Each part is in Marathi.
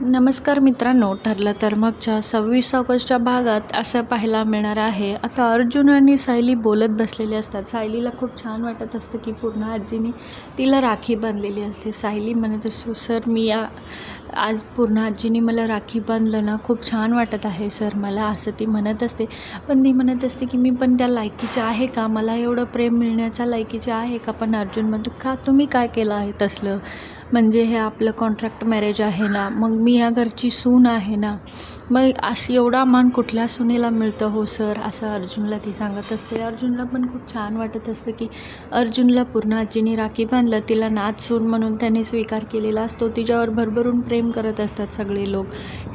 नमस्कार मित्रांनो ठरलं तर मगच्या सव्वीस ऑगस्टच्या भागात असं पाहायला मिळणार आहे. आता अर्जुन आणि सायली बोलत बसलेले असतात. सायलीला खूप छान वाटत असतं की पूर्ण आजीने तिला राखी बांधलेली असते. सायली म्हणत असतो सर मी या आज पूर्ण आजीने मला राखी बांधलं ना खूप छान वाटत आहे सर मला असं ती म्हणत असते. पण ती म्हणत असते की मी पण त्या लायकीची आहे का? मला एवढं प्रेम मिळण्याच्या लायकीचे आहे का? पण अर्जुन म्हणतो का तुम्ही काय केलं आहे तसलं? म्हणजे हे आपलं कॉन्ट्रॅक्ट मॅरेज आहे ना मग मी या घरची सून आहे ना मग असं एवढा मान कुठल्या सुनेला मिळतं? हो सर असं अर्जुनला ती सांगत असते. अर्जुनला पण खूप छान वाटत असतं की अर्जुनला पूर्ण आजीने राखी बांधलं तिला नाच सून म्हणून त्याने स्वीकार केलेला असतो. तिच्यावर भरभरून प्रेम करत असतात सगळे लोक.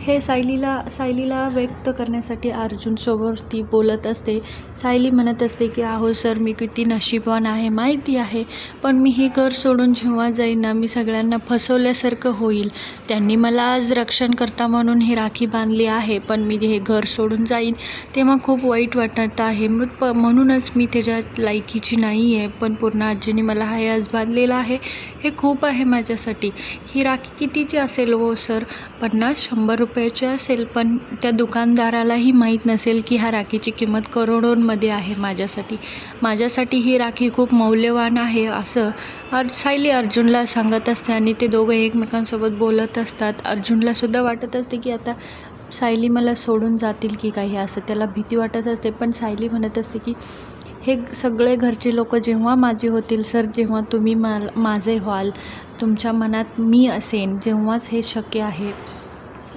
हे सायलीला सायलीला व्यक्त करण्यासाठी अर्जुनसोबत ती बोलत असते. सायली म्हणत असते की अहो सर मी किती नशीबवान आहे माहिती आहे पण मी हे घर सोडून जेव्हा जाईन ना मी सगळ्यांना फसवल्यासारखं होईल. त्यांनी मला आज रक्षणकर्ता म्हणून ही राखी बांधली आहे पण मी हे घर सोडून जाईन. तेव्हा खूप वाईट वाटत आहे. मग प म्हणूनच मी त्याच्या लायकीची नाही आहे पण पूर्ण आजीने मला हा आज बांधलेला आहे. हे खूप आहे माझ्यासाठी. ही राखी कितीची असेल हो सर? पन्नास शंभर रुपयाची असेल पण त्या दुकानदारालाही माहीत नसेल की ह्या राखीची किंमत करोडोंमध्ये आहे माझ्यासाठी. माझ्यासाठी ही राखी खूप मौल्यवान आहे असं अर सायली अर्जुनला सांगत असते आणि ते दोघं एकमेकांसोबत बोलत असतात. अर्जुनलासुद्धा वाटत असते की आता सायली मला सोडून जातील की काही असं त्याला भीती वाटत असते. पण सायली म्हणत असते की हे सगळे घरचे लोक जेव्हा माझे होतील सर जेव्हा तुम्ही मा माझे व्हाल तुमच्या मनात मी असेन जेव्हाच हे शक्य आहे.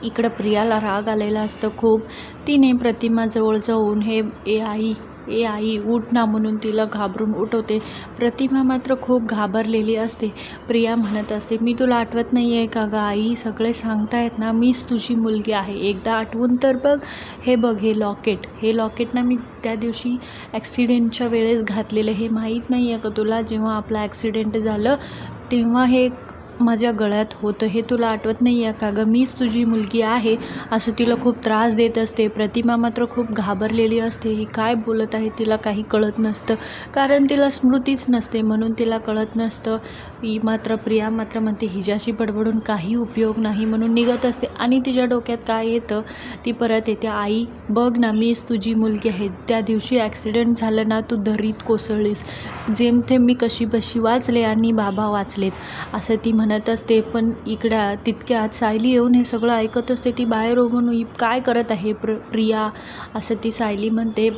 इकडं प्रियाला राग आलेला असतं खूप. तिने प्रतिमाजवळ जाऊन हे ए आई ए आई उठ ना म्हणून तिला घाबरून उठवते. प्रतिमा मात्र खूप घाबरलेली असते. प्रिया म्हणत असते मी तुला आठवत नाही आहे का ग आई? सगळे सांगतायत ना मीच तुझी मुलगी आहे. एकदा आठवून तर बघ. हे बघ हे लॉकेट. हे लॉकेट ना मी त्या दिवशी ॲक्सिडेंटच्या वेळेस घातलेलं. हे माहीत नाही आहे का तुला? जेव्हा आपला ॲक्सिडेंट झालं तेव्हा हे माझ्या गळ्यात होतं हे तुला आठवत नाही आहे का गं? मीच तुझी मुलगी आहे. असं तिला खूप त्रास देत असते. प्रतिमा मात्र खूप घाबरलेली असते. ही काय बोलत आहे तिला काही कळत नसतं. कारण तिला स्मृतीच नसते. म्हणून तिला कळत नसतं. ही मात्र प्रिया मात्र म्हणते हिच्याशी बडबडून काही उपयोग नाही. म्हणून निघत असते. आणि तिच्या डोक्यात काय येतं? ती परत येते. आई बघ ना मीच तुझी मुलगी आहे. त्या दिवशी ॲक्सिडेंट झालं ना तू दरीत कोसळलीस. जेमथेम मी कशी बशी वाचले आणि बाबा वाचलेत. असं ती म्हणत असते पण इकडं तितक्यात सायली येऊन हे सगळं ऐकत असते. ती बाहेर उभून काय करत आहे प्र प्रिया? असं ती सायली म्हणते.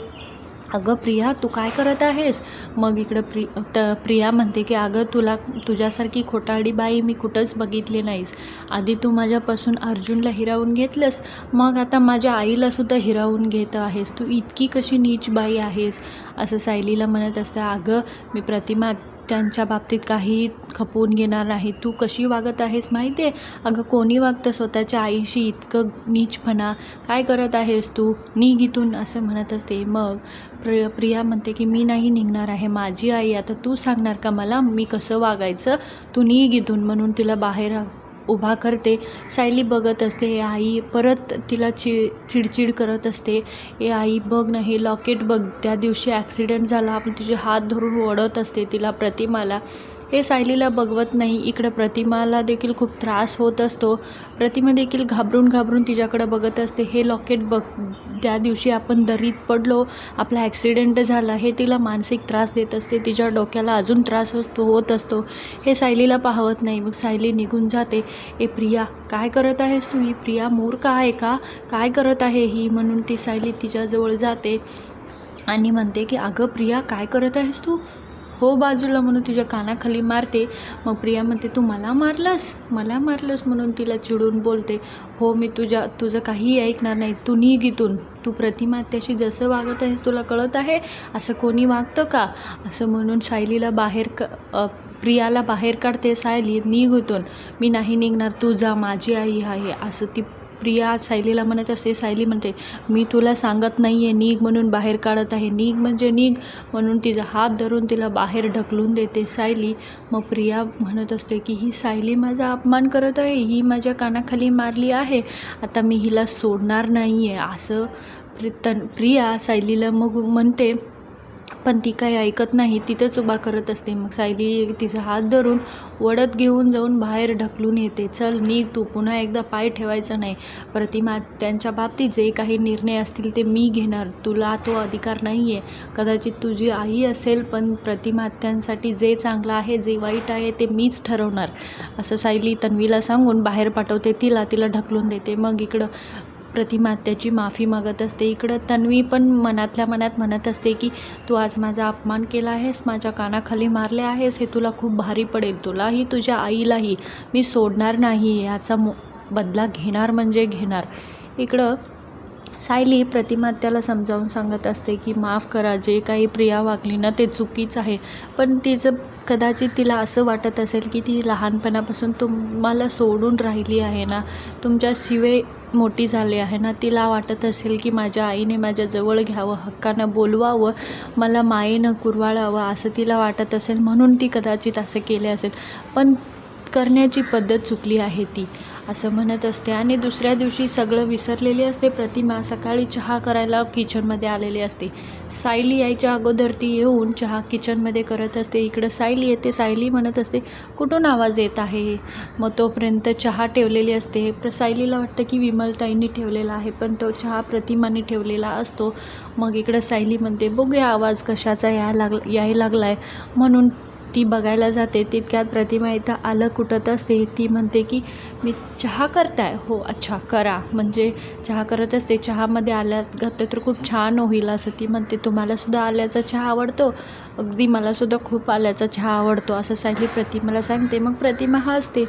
अगं प्रिया तू काय करत आहेस? मग इकडं प्रि त प्रिया म्हणते की अगं तुला तुझ्यासारखी खोटारडी बाई मी कुठंच बघितली नाहीस. आधी तू माझ्यापासून अर्जुनला हिरावून घेतलंस. मग आता माझ्या आईलासुद्धा हिरावून घेत आहेस. तू इतकी कशी नीच बाई आहेस? असं सायलीला म्हणत असतं. अगं मी प्रतिमा त्यांच्या बाबतीत काही खपवून घेणार नाही. तू कशी वागत आहेस माहिती आहे? अगं कोणी वागतं स्वतःच्या आईशी इतकं नीचपणा? काय करत आहेस तू? निघ इथून असं म्हणत असते. मग प्रिय प्रिया म्हणते की मी नाही निघणार आहे माझी आई. आता तू सांगणार का मला? मी कसं वागायचं? तू निघ इथून म्हणून तिला बाहेर उभा करते. सायली बघत असते हे आई परत तिला चि चिडचिड करत असते. हे आई बघ ना हे लॉकेट बघ. त्या दिवशी ॲक्सिडेंट झाला आपण तुझे हात धरून ओढत असते. तिला प्रतिमाला हे सायलीला बघवत नाही. इकडं प्रतिमाला देखील खूप त्रास होत असतो. प्रतिमा देखील घाबरून घाबरून तिच्याकडं बघत असते. हे लॉकेट बघ त्या दिवशी आपण दरीत पडलो आपला ॲक्सिडेंट झाला हे तिला मानसिक त्रास देत असते. तिच्या डोक्याला अजून त्रास असतो होत असतो. हे सायलीला पाहवत नाही. मग सायली निघून जाते. ए प्रिया काय करत आहेस तू? ही प्रिया मूर्ख आहे का? काय करत आहे ही? म्हणून ती सायली तिच्याजवळ जाते आणि म्हणते की अगं प्रिया काय करत आहेस तू? हो बाजूला म्हणून तुझ्या कानाखाली मारते. मग प्रिया म्हणते तू मला मारलंस? मला मारलंस? म्हणून तिला चिडून बोलते. हो मी तुझ्या तुझं काहीही ऐकणार नाही. तू निघ इथून. तू प्रतिमा त्याशी जसं वागत आहेस तुला कळत आहे? असं कोणी वागतं का? असं म्हणून सायलीला बाहेर क प्रियाला बाहेर काढते. सायली निघ इथून. मी नाही निघणार. तू जा. माझी आई आहे. असं ती प्रिया सायलीला म्हणत असते सायली म्हणते मी तुला सांगत नाही आहे नीग म्हणून बाहेर काढत आहे. नीग म्हणजे नीग म्हणून तिचा हात धरून तिला बाहेर ढकलून देते. सायली मग प्रिया म्हणत असते की ही सायली माझा अपमान करत आहे. ही माझ्या कानाखाली मारली आहे. आता मी हिला सोडणार नाही आहे असं प्रि तन प्रिया सायलीला मग म्हणते पण ती काही ऐकत नाही तिथंच उभा करत असते. मग सायली तिचा हात धरून वडत घेऊन जाऊन बाहेर ढकलून येते. चल नी तू पुन्हा एकदा पाय ठेवायचा नाही. प्रतिमा त्यांच्या बाबतीत जे काही निर्णय असतील ते मी घेणार. तुला तो अधिकार नाही आहे कदाचित तुझी आई असेल पण प्रतिमात्यांसाठी जे चांगलं आहे जे वाईट आहे ते मीच ठरवणार. असं सायली तन्वीला सांगून बाहेर पाठवते. तिला तिला ढकलून देते. मग इकडं प्रतिमा त्याची माफी मागत असते. इकडं तन्वी पण मनातल्या मनात म्हणत असते की तू आज माझा अपमान केला आहेस माझ्या कानाखाली मारले आहेस हे तुला खूप भारी पडेल. तुलाही तुझ्या आईलाही. मी सोडणार नाही याचा मो बदला घेणार म्हणजे घेणार. इकडं सायली प्रतिमा त्याला समजावून सांगत असते की माफ करा जे काही प्रिया वागली ना ते चुकीचं आहे. पण तिचं कदाचित तिला असं वाटत असेल की ती लहानपणापासून तुम्हाला सोडून राहिली आहे ना तुमच्या शिवे मोठी झाली आहे ना तिला वाटत असेल की माझ्या आईने माझ्या जवळ घ्यावं हक्कानं बोलवावं मला मायेनं कुरवाळावं असं तिला वाटत असेल म्हणून ती कदाचित असं केले असेल. पण करण्याची पद्धत चुकली आहे ती. असं म्हणत असते. आणि दुसऱ्या दिवशी सगळं विसरलेली असते. प्रतिमा सकाळी चहा करायला किचनमध्ये आलेली असते. सायली यायच्या अगोदर ती येऊन चहा किचनमध्ये करत असते. इकडं सायली येते. सायली म्हणत असते कुठून आवाज येत आहे? मग तोपर्यंत चहा ठेवलेली असते. प्र सायलीला वाटतं की विमलताईंनी ठेवलेला आहे पण तो चहा प्रतिमाने ठेवलेला असतो. मग इकडं सायली म्हणते बघूया आवाज कशाचा या लाग यायला लागला आहे म्हणून ती बघायला जाते तितक्यात प्रतिमा इथं आलं कुटत असते. ती म्हणते की मी चहा करताय. हो अच्छा करा. म्हणजे चहा करत असते. चहामध्ये आल्यात घातलं तर खूप छान होईल असं ती म्हणते. तुम्हालासुद्धा आल्याचा चहा आवडतो? अगदी मलासुद्धा खूप आल्याचा चहा आवडतो असं सायली प्रतिमाला सांगते. मग प्रतिमा हसते.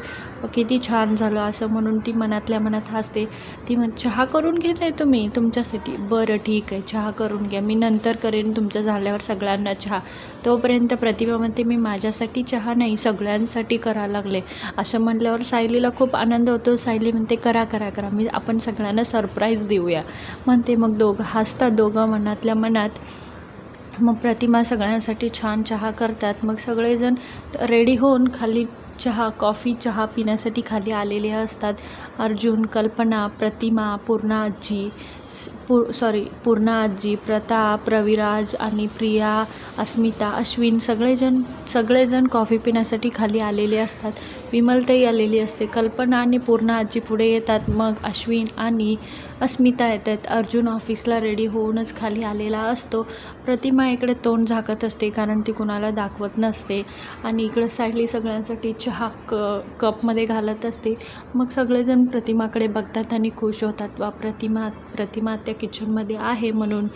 किती छान झालं असं म्हणून ती मनातल्या मनात हसते. ती म्हण चहा करून घेत आहे तुम्ही तुमच्यासाठी? बरं ठीक आहे. चहा करून घ्या. मी नंतर करेन तुमचं झाल्यावर सगळ्यांना चहा. तोपर्यंत प्रतिमा म्हणते मी माझ्यासाठी चहा नाही सगळ्यांसाठी करायला लागले. असं म्हटल्यावर सायलीला खूप आनंद होतो. सायली म्हणते करा करा करा. मी आपण सगळ्यांना सरप्राईज देऊया. म्हणते मग दोघं हसतात. दोघं मनातल्या मनात मग प्रतिमा सगळ्यांसाठी छान चहा करतात. मग सगळेजण रेडी होऊन खाली चहा कॉफी चहा पिण्यासाठी खाली आलेले असतात. अर्जुन कल्पना प्रतिमा पूर्णा आजी स- पू सॉरी पूर्णा आजी प्रताप रविराज आणि प्रिया अस्मिता अश्विन सगळेजण सगळेजण कॉफी पिण्यासाठी खाली आलेले असतात. विमलताई आलेली असते. कल्पना आणि पूर्णा आजी पुढे येतात. मग अश्विन आणि अस्मिता येतात. अर्जुन ऑफिसला रेडी होऊनच खाली आलेला असतो. प्रतिमा इकडे तोंड झाकत असते कारण ती कुणाला दाखवत नसते. आणि इकडं सायली सगळ्यांसाठी चहा क कपमध्ये घालत असते. मग सगळेजण प्रतिमाकडे बघतात आणि खुश होतात. वा प्रतिमा प्रतिमा त्या किचनमध्ये आहे म्हणून.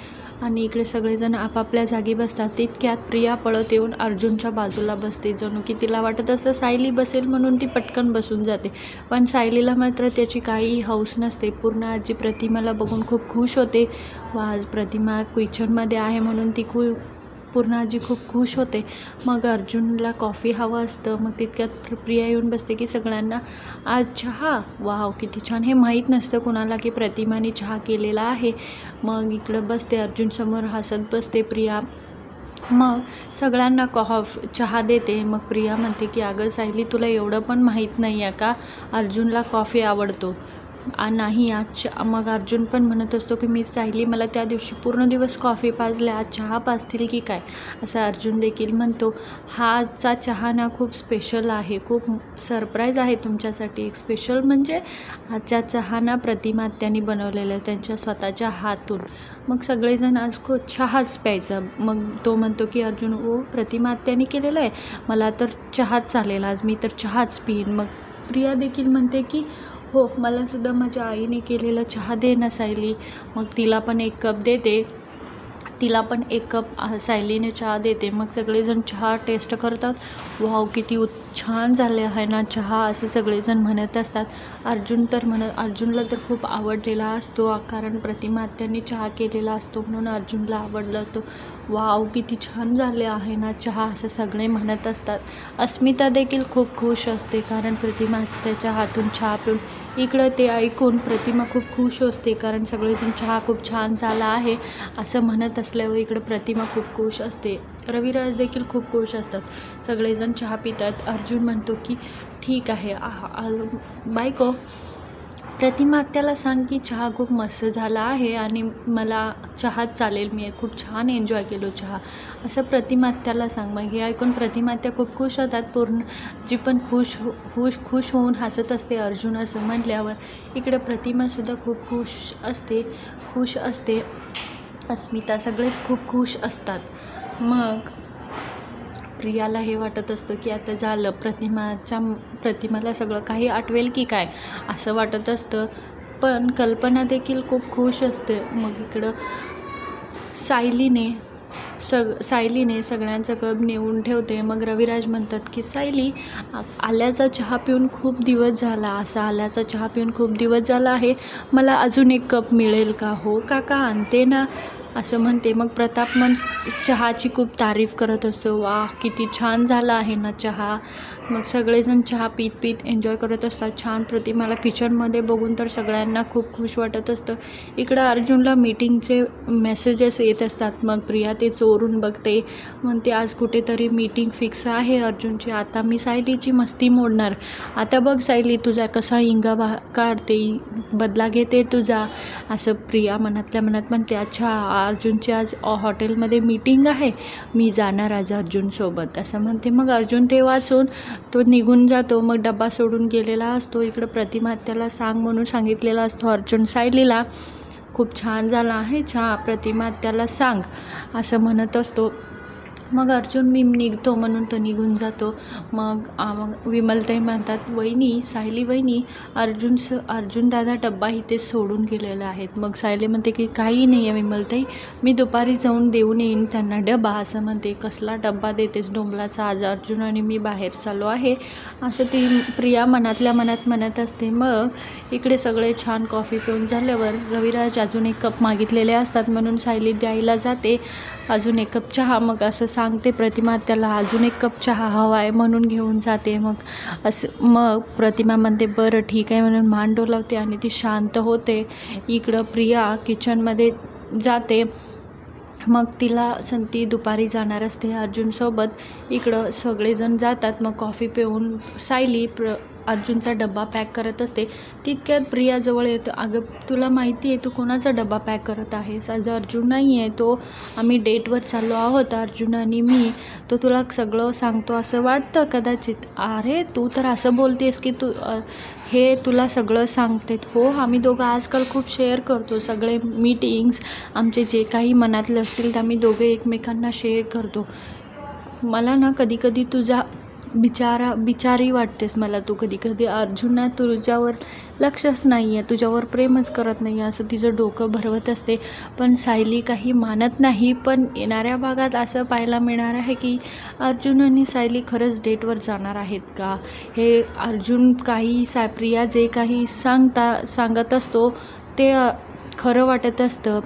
आणि इकडे सगळेजण आपापल्या जागी बसतात. तितक्यात प्रिया पळत येऊन अर्जुनच्या बाजूला बसते. जणू की तिला वाटत असतं सायली बसेल म्हणून ती पटकन बसून जाते. पण सायलीला मात्र त्याची काही हौस नसते. पूर्ण आजी प्रतिमाला बघून खूप खुश होते. व आज प्रतिमा किचनमध्ये आहे म्हणून ती खूप पूर्ण आजी खूप खुश होते. मग अर्जुनला कॉफी हवं असतं. मग तितक्यात प्रिया येऊन बसते की सगळ्यांना आज चहा? वाव किती छान. हे माहीत नसतं कुणाला की प्रतिमाने चहा केलेला आहे. मग इकडं बसते अर्जुनसमोर हसत बसते प्रिया. मग सगळ्यांना कॉफ चहा देते. मग प्रिया म्हणते की अगं सायली तुला एवढं पण माहीत नाही आहे का? अर्जुनला कॉफी आवडतो. नाही आज च- मग अर्जुन पण म्हणत असतो की मी सायली मला त्या दिवशी पूर्ण दिवस कॉफी पाजले आज चहा पाजतील की काय? असं अर्जुन देखील म्हणतो. हा आजचा चहा ना खूप स्पेशल आहे. खूप सरप्राईज आहे तुमच्यासाठी. एक स्पेशल म्हणजे आजच्या चहा ना प्रतिमा आत्यानी बनवलेला आहे त्यांच्या स्वतःच्या हातून. मग सगळेजण आज खूप चहाच प्यायचा. मग तो म्हणतो की अर्जुन ओ प्रतिमात्यांनी केलेलं आहे. मला तर चहाच चालेल. आज मी तर चहाच पिईन. मग प्रिया देखील म्हणते की हो मलासुद्धा माझ्या आईने केलेला चहा दे ना सायली. मग तिला पण एक कप देते. तिला पण एक कप सायलीने चहा देते. मग सगळेजण चहा टेस्ट करतात. वाव किती उत छान झाले आहे ना चहा असे सगळेजण म्हणत असतात. अर्जुन तर म्हणत अर्जुनला तर खूप आवडलेला असतो. कारण प्रतिमा आत्यांनी चहा केलेला असतो म्हणून अर्जुनला आवडला असतो. वाव किती छान झाले आहे ना चहा असं सगळे म्हणत असतात. अस्मिता देखील खूप खुश असते कारण प्रतिमा आत्याच्या हातून चहा पिऊन इकडं ते ऐकून प्रतिमा खूप खुश असते कारण सगळेजण चहा खूप छान झाला आहे असं म्हणत असल्यावर इकडं प्रतिमा खूप खुश असते. रविराज देखील खूप खुश असतात. सगळेजण चहा पितात. अर्जुन म्हणतो की ठीक आहे आ- आ- बायको प्रतिमा आत्याला सांग की चहा खूप मस्त झाला आहे आणि मला चहाच चालेल मी खूप छान एन्जॉय केलो चहा. असं प्रतिमा आत्याला सांग. मग हे ऐकून प्रतिमा आत्या खूप खुश होतात. पूर्ण जी पण खुश हो खुश खुश होऊन हसत असते अर्जुन असं म्हटल्यावर. इकडे प्रतिमासुद्धा खूप खुश असते खुश असते. अस्मिता सगळेच खूप खुश असतात. मग प्रियाला हे वाटत असतं की आता झालं प्रतिमाच्या प्रतिमाला सगळं काही आठवेल की काय? असं वाटत असतं. पण कल्पना देखील खूप खुश असते. मग इकडं सायलीने सग सायलीने सगळ्यांचं कप नेऊन ठेवते. मग रविराज म्हणतात की सायली आल्याचा चहा पिऊन खूप दिवस झाला. असा आल्याचा चहा पिऊन खूप दिवस झाला आहे. मला अजून एक कप मिळेल का? हो काका आणते ना. असं म्हणते. मग प्रताप मन चहाची खूप तारीफ करत असतो. वा किती छान झाला आहे ना चहा. मग सगळेजण चहा पीत पीत एन्जॉय करत असतात. छान प्रतिमाला किचनमध्ये बघून तर सगळ्यांना खूप खुश वाटत असतं. इकडं अर्जुनला मीटिंगचे मेसेजेस येत असतात. मग प्रिया ते चोरून बघते. म्हणते आज कुठेतरी मीटिंग फिक्स आहे अर्जुनची. आता मी सायलीची मस्ती मोडणार. आता बघ सायली तुझा कसा इंगा बा काढते. बदला घेते तुझा. असं प्रिया मनातल्या मनात म्हणते अच्छा अर्जुनची आज हॉटेलमध्ये मीटिंग आहे. मी जाणार आज अर्जुनसोबत. असं म्हणते. मग अर्जुन ते वाचून तो निघून जातो मग डबा सोडून गेलेला असतो. इकडं प्रतिमा त्याला सांग म्हणून सांगितलेला असतो अर्जुन सायलीला. खूप छान झाला आहे छा प्रतिमा त्याला सांग असं म्हणत असतो. मग अर्जुन मी निघतो म्हणून तो निघून जातो. मग मग विमलताई म्हणतात वहिनी सायली वहिनी अर्जुन स अर्जुन दादा डब्बा इथे सोडून गेलेला आहेत. मग सायली म्हणते की काही नाही आहे विमलताई मी दुपारी जाऊन देऊन येईन त्यांना डबा असं म्हणते कसला डब्बा देतेस डोंबलाचा? आज अर्जुन आणि मी बाहेर चालू आहे. असं ती प्रिया मनातल्या मनात म्हणत असते. मग इकडे सगळे छान कॉफी पिऊन झाल्यावर रविराज अजून एक कप मागितलेले असतात म्हणून सायली द्यायला जाते. अजून एक कप चहा मग असं सांगते प्रतिमा त्याला अजून एक कप चहा हवा आहे म्हणून घेऊन जाते. मग असं मग प्रतिमा म्हणते बरं ठीक आहे. म्हणून मान डोलावते आणि ती शांत होते. इकडं प्रिया किचनमध्ये जाते. मग तिला संती दुपारी जाणार असते अर्जुनसोबत. इकडं सगळेजण जातात. मग कॉफी पिऊन सायली प्र अर्जुनचा डब्बा पॅक करत असते. तितक्यात प्रियाजवळ येतो. अगं तुला माहिती आहे तू कोणाचा डब्बा पॅक करत आहेस? आज अर्जुन नाही आहे तो आम्ही डेटवर चाललो आहोत. अर्जुन आणि मी तो तुला सगळं सांगतो असं वाटतं कदाचित? अरे तू तर असं बोलतेस की तू हे तुला सगळं सांगते. हो आम्ही दोघं आजकाल खूप शेअर करतो. सगळे मीटिंग्स आमचे जे काही मनातले असतील ते आम्ही दोघे एकमेकांना शेअर करतो. मला ना कधी कधी तुझा बिचारा बिचारी वाटतेस मला तू कधी कधी. अर्जुना तुझ्यावर लक्षच नाही आहे तुझ्यावर प्रेमच करत नाही आहे असं तिचं डोकं भरवत असते. पण सायली काही मानत नाही पण येणाऱ्या भागात असं पाहायला मिळणार आहे की अर्जुन आणि सायली खरंच डेटवर जाणार आहेत का? हे अर्जुन काही सा प्रिया जे काही सांगता सांगत असतो ते खरं वाटत असतं.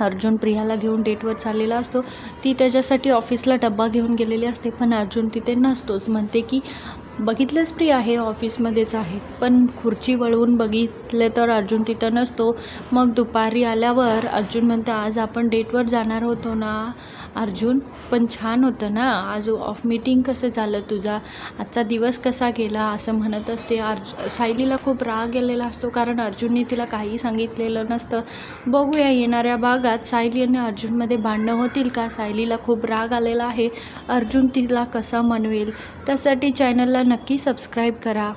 अर्जुन प्रियाला घेऊन डेटवर चाललेला असतो. ती त्याच्यासाठी ऑफिसला डब्बा घेऊन गेलेली असते पण अर्जुन तिथे नसतोच. म्हणते की बघितलंच प्रिया हे ऑफिसमध्येच आहे. पण खुर्ची वळवून बघितले तर अर्जुन तिथं नसतो. मग दुपारी आल्यावर अर्जुन म्हणतं आज आपण डेटवर जाणार होतो ना? अर्जुन पण छान होतं ना? आज ऑफ मीटिंग कसं झालं तुझा? आजचा दिवस कसा गेला? असं म्हणत असते अर्ज सायलीला खूप राग गेलेला असतो कारण अर्जुनने तिला काही सांगितलेलं नसतं. बघूया येणाऱ्या भागात सायली आणि अर्जुनमध्ये भांडणं होतील का? सायलीला खूप राग आलेला आहे. अर्जुन तिला कसा मनवेल? त्यासाठी चॅनलला नक्की सबस्क्राईब करा.